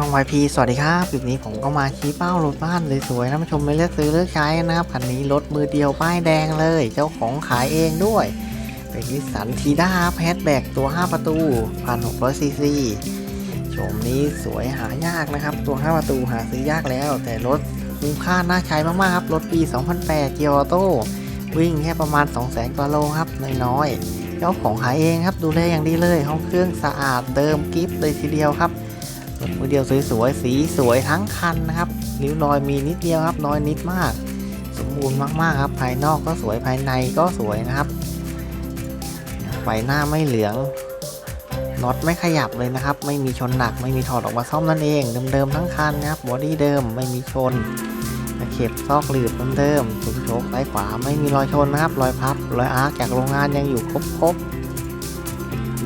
ช่อง YP สวัสดีครับคลิปนี้ผมก็มาชี้เป้ารถบ้านสวยๆนะผู้ชมไม่เลือกซื้อเลือกใช้นะครับคันนี้รถมือเดียวป้ายแดงเลย เจ้าของขายเองด้วย เป็นนิสสันทีด้าแพดแบกตัว 5 ประตู 1,600ซีซีโฉมนี้สวยหายากนะครับ ตัว 5 ประตูหาซื้อยากแล้ว แต่รถคุ้มค่าน่าใช้มากๆครับรถปี 2008เกียร์ออโต้วิ่งแค่ประมาณ 200,000กว่าโลครับน้อยๆเจ้าของขายเองครับดูแลอย่างดีเลย ห้องเครื่องสะอาดเดิมกิฟต์เลยทีเดียวครับ รถมือเดียวสวยๆสีสวยทั้งคันนะครับริ้วรอยมีนิดเดียวครับน้อยนิดมาก สมบูรณ์มากๆครับ ภายนอกก็สวยภายในก็สวยนะครับไฟหน้าไม่เหลืองน็อตไม่ขยับเลยนะครับ ไม่มีชนหนัก ไม่มีถอดออกมาซ่อมนั่นเองเดิมๆทั้งคันนะครับบอดี้เดิมไม่มีชนตะเข็บซอกหลืบเดิมๆถุงโชคซ้ายขวาไม่มีรอยชนนะครับ รอยพับรอยอาร์จากโรงงานยังอยู่ครบๆ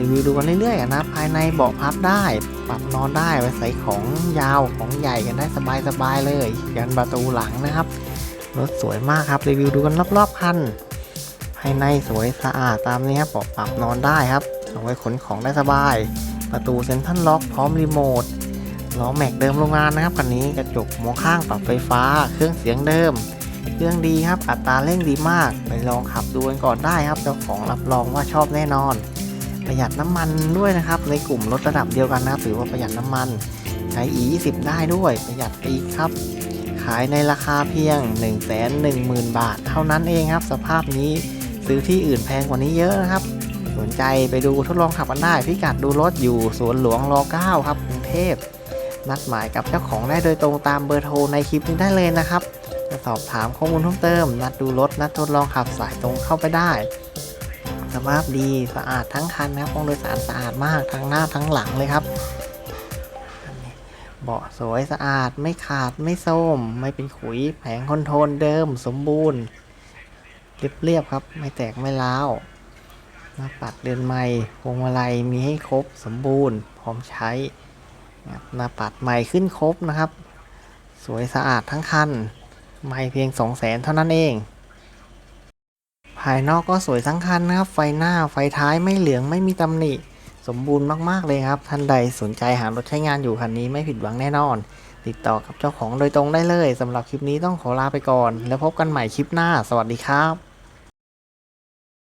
รีวิวดูกันเรื่อยๆนะภายในเบาะพับได้ ปรับนอนได้ไว้ใส่ของยาวของใหญ่กันได้สบายๆเลยยันประตูหลังนะครับรถสวยมากครับรีวิวดูกันรอบๆคันภายในสวยสะอาดตามนี้ครับเบาะปรับนอนได้ครับเอาไว้ขนของได้สบาย ประตูเซ็นทรัลล็อกพร้อมรีโมทล้อแม็กเดิมโรงงานนะครับคันนี้กระจกมองข้างปรับไฟฟ้า เครื่องเสียงเดิมเครื่องดีครับอัตราเร่งดีมากไปลองขับดูกันก่อนได้ครับเจ้าของรับรองว่าชอบแน่นอน ประหยัดน้ำมันด้วยนะครับ ในกลุ่มรถระดับเดียวกันนะครับถือว่าประหยัดน้ำมันใช้ E20 ได้ด้วยประหยัดอีกครับ ขายในราคาเพียง 1 1 0 0 0 0 บาท เท่านั้นเองครับ สภาพนี้ซื้อที่อื่นแพงกว่านี้เยอะนะครับ สนใจไปดูทดลองขับกันได้ พิกัดดูรถอยู่สวนหลวงร9ครับกรุงเทพนัดหมายกับเจ้าของได้โดยตรงตามเบอร์โทรในคลิปนี้ได้เลยนะครับสอบถามข้อมูลเพิ่มเติม นัดดูรถ นัดทดลองขับสายตรงเข้าไปได้ สภาพดีสะอาดทั้งคันนะครับห้องโดยสารสะอาดมากทั้งหน้าทั้งหลังเลยครับเบาะสวยสะอาดไม่ขาดไม่โทรมไม่เป็นขุยแผงคอนโทรลเดิมสมบูรณ์ เรียบๆครับ ไม่แตกไม่ร้าวหน้าปัดเดือนใหม่พวงมาลัยมีให้ครบสมบูรณ์ พร้อมใช้หน้าปัดใหม่ขึ้นครบนะครับ สวยสะอาดทั้งคัน ไม่เพียง 2 0 0แสนเท่านั้นเอง ภายนอกก็สวยทั้งคันนะครับ ไฟหน้าไฟท้ายไม่เหลืองไม่มีตำหนิ สมบูรณ์มากๆเลยครับ ท่านใดสนใจหารถใช้งานอยู่คันนี้ไม่ผิดหวังแน่นอน ติดต่อกับเจ้าของโดยตรงได้เลยสำหรับคลิปนี้ต้องขอลาไปก่อน แล้วพบกันใหม่คลิปหน้า สวัสดีครับ